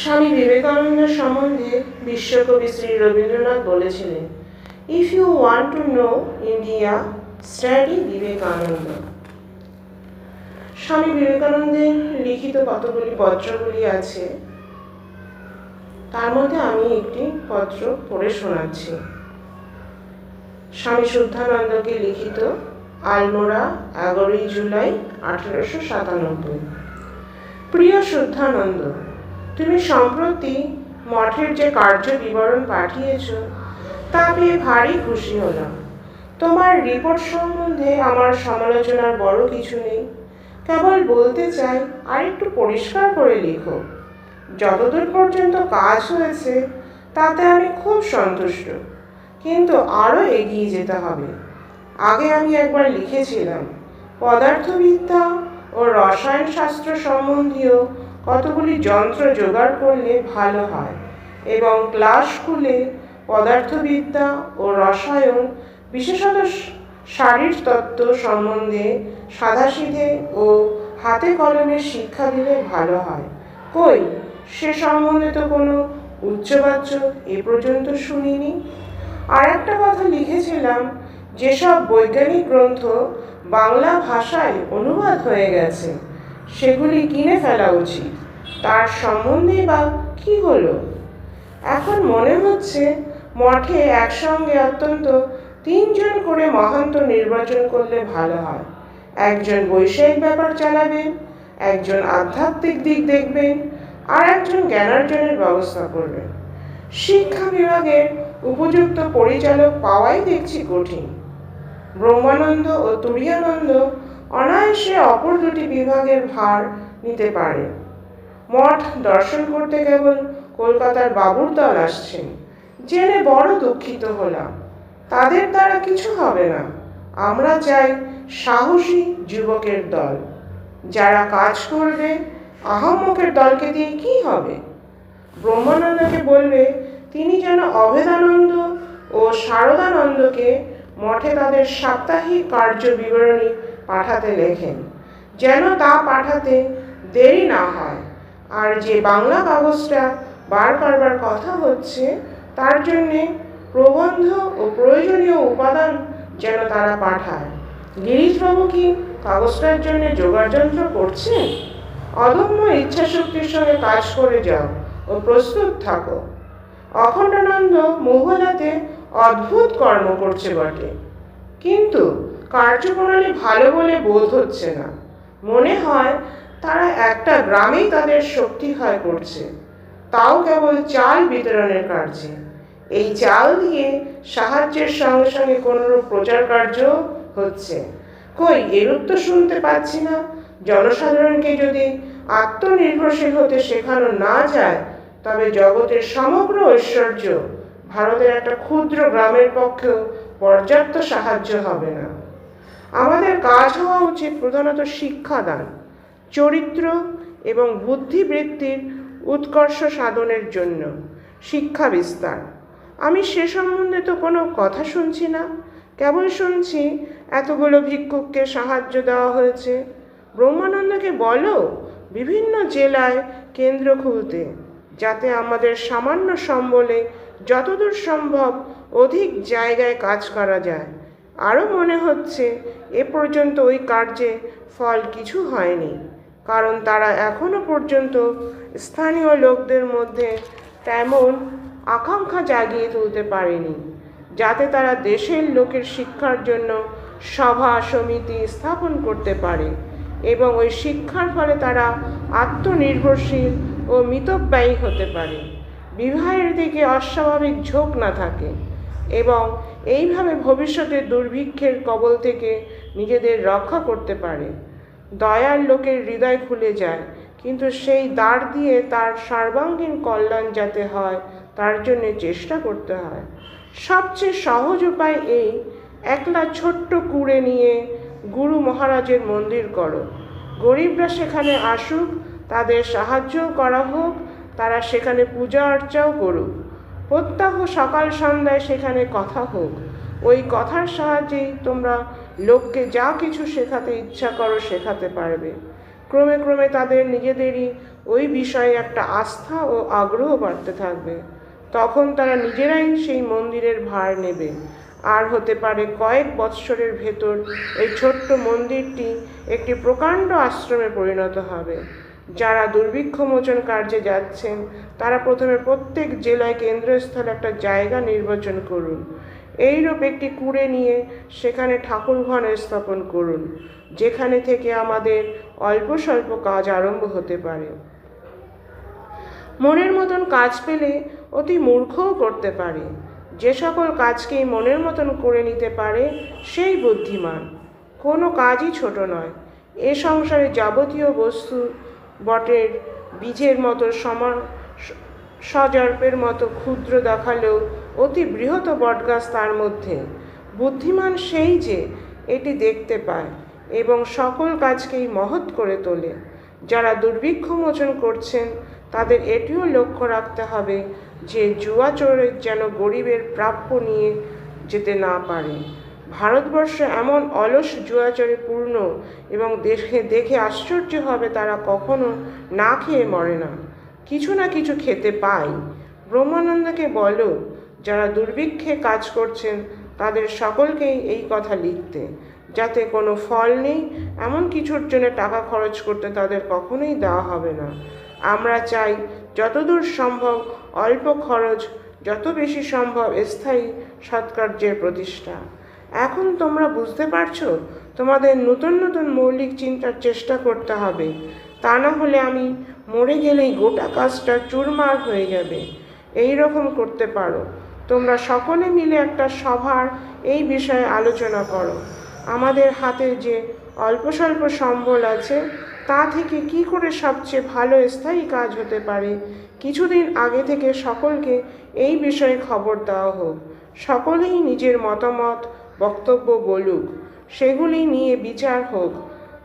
স্বামী বিবেকানন্দ সম্বন্ধে বিশ্বকবি শ্রী রবীন্দ্রনাথ বলেছিলেন if you want to know India study Vivekananda Swami বিবেকানন্দের লিখিত কতগুলি পত্রগুলি আছে? তার মধ্যে আমি একটি পত্র পড়ে শোনাচ্ছি। স্বামী শুদ্ধানন্দকে লিখিত আলমোড়া, এগারোই জুলাই আঠেরোশো সাতানব্বই। প্রিয় শুদ্ধানন্দ তুমি সম্প্রতি মঠের যে কার্য বিবরণ পাঠিয়েছ তা পেয়ে ভারী খুশি হলাম। তোমার রিপোর্ট সম্বন্ধে আমার সমালোচনার বড় কিছু নেই। কেবল বলতে চাই, আর একটু পরিষ্কার করে লিখো। যতদূর পর্যন্ত কাজ হয়েছে, তাতে আমি খুব সন্তুষ্ট। কিন্তু আরও এগিয়ে যেতে হবে। আগে আমি একবার লিখেছিলাম, পদার্থবিদ্যা ও রসায়ন শাস্ত্র সম্বন্ধীয় কতগুলি যন্ত্র জোগাড় করলে ভালো হয় এবং ক্লাস খুলে পদার্থবিদ্যা ও রসায়ন বিশেষত শারীরতত্ত্ব সম্বন্ধে সাদাসিধে ও হাতে কলমে শিক্ষা দিলে ভালো হয়। কই, সে সম্বন্ধে তো কোনো উচ্চবাচ্য এ পর্যন্ত শুনিনি। আর একটা কথা লিখেছিলাম, যেসব বৈজ্ঞানিক গ্রন্থ বাংলা ভাষায় অনুবাদ হয়ে গেছে সেগুলি কিনে ফেলা উচিত। তার সম্বন্ধে বা কি হলো? এখন মনে হচ্ছে মঠে একসঙ্গে অত্যন্ত তিনজন করে মহান্ত নির্বাচন করলে ভালো হয়। একজন বৈষয়িক ব্যাপার চালাবেন, একজন আধ্যাত্মিক দিক দেখবেন, আর একজন জ্ঞানার্জনের ব্যবস্থা করবেন। শিক্ষা বিভাগের উপযুক্ত পরিচালক পাওয়াই দেখছি কঠিন। ব্রহ্মানন্দ ও তুরিয়ানন্দ অনায়াসে অপর দুটি বিভাগের ভার নিতে পারে। মঠ দর্শন করতে কেবল কলকাতার বাবুর দল আসছেন। জেনে বড় দুঃখিত হলাম। তাদের দ্বারা কিছু হবে না। আমরা চাই সাহসী যুবকের দল। যারা কাজ করবে, আহম্মকের দলকে দিয়ে কি হবে? ব্রহ্মানন্দকে বলবে, তিনি যেন অভেদানন্দ ও শারদানন্দকে মঠে তাদের সাপ্তাহিক কার্য বিবরণী পাঠাতে লেখেন। যেন তা পাঠাতে দেরি না হয়। আর যে বাংলা কাগজটা বার কথা হচ্ছে, তার জন্যে প্রবন্ধ ও প্রয়োজনীয় উপাদান যেন তারা পাঠায়। গিরিশবাবু কি কাগজটার জন্য যোগাযন্ত্র করছে অদম্য ইচ্ছাশক্তির সঙ্গে কাজ করে যাও ও প্রস্তুত থাকো। অখণ্ডানন্দ মোহনাতে অদ্ভুত কর্ম করছে বটে। কিন্তু কার্যপ্রণালী ভালো বলে বোধ হচ্ছে না। মনে হয় তারা একটা গ্রামেই তাদের শক্তি ক্ষয় করছে। তাও কেবল চাল বিতরণের কার্যে। এই চাল দিয়ে সাহায্যের সঙ্গে সঙ্গে কোনোরূপ প্রচার কার্য হচ্ছে। কই, এরূপ তো শুনতে পাচ্ছি না। জনসাধারণকে যদি আত্মনির্ভরশীল হতে শেখানো না যায়, তবে জগতের সমগ্র ঐশ্বর্য ভারতের একটা ক্ষুদ্র গ্রামের পক্ষেও পর্যাপ্ত সাহায্য হবে না। আমাদের কাজ হওয়া উচিত প্রধানত শিক্ষাদান, চরিত্র এবং বুদ্ধিবৃত্তির উৎকর্ষ সাধনের জন্য, শিক্ষা বিস্তার। আমি সে সম্বন্ধে তো কোনো কথা শুনছি না। কেবল শুনছি, এতগুলো ভিক্ষুককে সাহায্য দেওয়া হয়েছে। ব্রহ্মানন্দকে বলো, বিভিন্ন জেলায় কেন্দ্র খুলতে, যাতে আমাদের সামান্য সম্বলে যতদূর সম্ভব অধিক জায়গায় কাজ করা যায়। আরও মনে হচ্ছে, এ পর্যন্ত ওই কার্যে ফল কিছু হয়নি, কারণ তারা এখনও পর্যন্ত স্থানীয় লোকদের মধ্যে তেমন আকাঙ্ক্ষা জাগিয়ে তুলতে পারেনি, যাতে তারা দেশের লোকের শিক্ষার জন্য সভা সমিতি স্থাপন করতে পারে এবং ওই শিক্ষার ফলে তারা আত্মনির্ভরশীল ও মিতব্যয়ী হতে পারে। বিবাহের দিকে অস্বাভাবিক ঝোঁক না থাকে এবং এইভাবে ভবিষ্যতে দুর্ভিক্ষের কবল থেকে নিজেদের রক্ষা করতে পারে। দয়ার লোকের হৃদয় খুলে যায়, কিন্তু সেই দ্বার দিয়ে তার সর্বাঙ্গীন কল্যাণ যাতে হয়, তার জন্য চেষ্টা করতে হয়। সবচেয়ে সহজ উপায় এই, একলা ছোট্ট কুড়ে নিয়ে গুরু মহারাজের মন্দির করো। গরিবরা সেখানে আসুক, তাদের সাহায্যও করা হোক, তারা সেখানে পূজা অর্চাও করুক। প্রত্যাহ সকাল সন্ধ্যায় সেখানে কথা হোক। ওই কথার সাহায্যেই তোমরা লোককে যা কিছু শেখাতে ইচ্ছা করো শেখাতে পারবে। ক্রমে ক্রমে তাদের নিজেদেরই ওই বিষয়ে একটা আস্থা ও আগ্রহ বাড়তে থাকবে। তখন তারা নিজেরাই সেই মন্দিরের ভার নেবে। আর হতে পারে কয়েক বৎসরের ভেতর এই ছোট্ট মন্দিরটি একটি প্রকাণ্ড আশ্রমে পরিণত হবে। যারা দুর্ভিক্ষ মোচন কার্যে যাচ্ছেন, তারা প্রথমে প্রত্যেক জেলায় কেন্দ্রস্থলে একটা জায়গা নির্বাচন করুন। এইরূপ একটি কুড়ে নিয়ে সেখানে ঠাকুরঘর স্থাপন করুন, যেখানে থেকে আমাদের অল্প স্বল্প কাজ আরম্ভ হতে পারে। মনের মতন কাজ পেলে অতি মূর্খও করতে পারে। যে সকল কাজকেই মনের মতন করে নিতে পারে, সেই বুদ্ধিমান। কোনো কাজই ছোট নয়। এ সংসারে যাবতীয় বস্তু বটের বীজের মতো সমা সজর্পের মতো ক্ষুদ্র দেখালেও অতি বৃহৎ বটগাছ তার মধ্যে। বুদ্ধিমান সেই যে এটি দেখতে পায় এবং সকল কাজকেই মহৎ করে তোলে। যারা দুর্ভিক্ষ মোচন করছেন, তাদের এটিও লক্ষ্য রাখতে হবে যে জুয়া চোরের যেন গরিবের প্রাপ্য নিয়ে যেতে না পারে। ভারতবর্ষ এমন অলস জুয়াচরে পূর্ণ এবং দেখে দেখে আশ্চর্য হবে তারা কখনো না খেয়ে মরে না। কিছু না কিছু খেতে পায়। ব্রহ্মানন্দকে বলো, যারা দুর্ভিক্ষে কাজ করছেন, তাদের সকলকেই এই কথা লিখতে। যাতে কোনো ফল নেই, এমন কিছুর জন্য টাকা খরচ করতে তাদের কখনোই দেওয়া হবে না। আমরা চাই, যতদূর সম্ভব, অল্প খরচ, যত বেশি সম্ভব স্থায়ী সৎকার্যের প্রতিষ্ঠা। এখন তোমরা বুঝতে পারছ? তোমাদের নতুন নতুন মৌলিক চিন্তার চেষ্টা করতে হবে। তা না হলে আমি মরে গেলেই গোটা কাজটা চুরমার হয়ে যাবে। এই রকম করতে পারো। তোমরা সকলে মিলে একটা সভার এই বিষয়ে আলোচনা করো। আমাদের হাতে যে অল্প স্বল্প সম্বল আছে, তা থেকে কি করে সবচেয়ে ভালো স্থায়ী কাজ হতে পারে? কিছুদিন আগে থেকে সকলকে এই বিষয়ে খবর দেওয়া হোক। সকলেই নিজের মতামত বক্তব্য বলুক, সেগুলি নিয়ে বিচার হোক,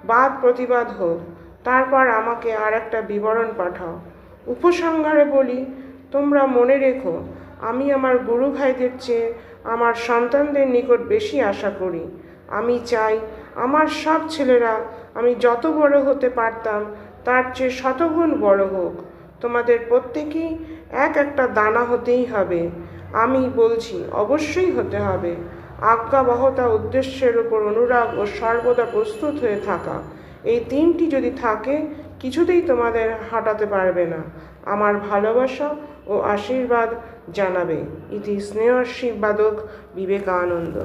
বাদ প্রতিবাদ হোক, তারপর আমাকে আর একটা বিবরণ পাঠাও। উপসংহারে বলি, তোমরা মনে রেখো, আমি আমার গুরু ভাইদের চেয়ে আমার সন্তানদের নিকট বেশি আশা করি। আমি চাই, আমার সব ছেলেরা আমি যত বড় হতে পারতাম, তার চেয়ে শতগুণ বড় হোক। তোমাদের প্রত্যেকেই এক একটা দানা হতেই হবে। আমি বলছি, অবশ্যই হতে হবে। আজ্ঞাবহতা উদ্দেশ্যের উপর অনুরাগ ও সর্বদা প্রস্তুত হয়ে থাকা। এই তিনটি যদি থাকে, কিছুতেই তোমাদের হাঁটাতে পারবে না। আমার ভালোবাসা ও আশীর্বাদ জানাবে। ইতি স্নেহশীর্বাদক বিবেকানন্দ।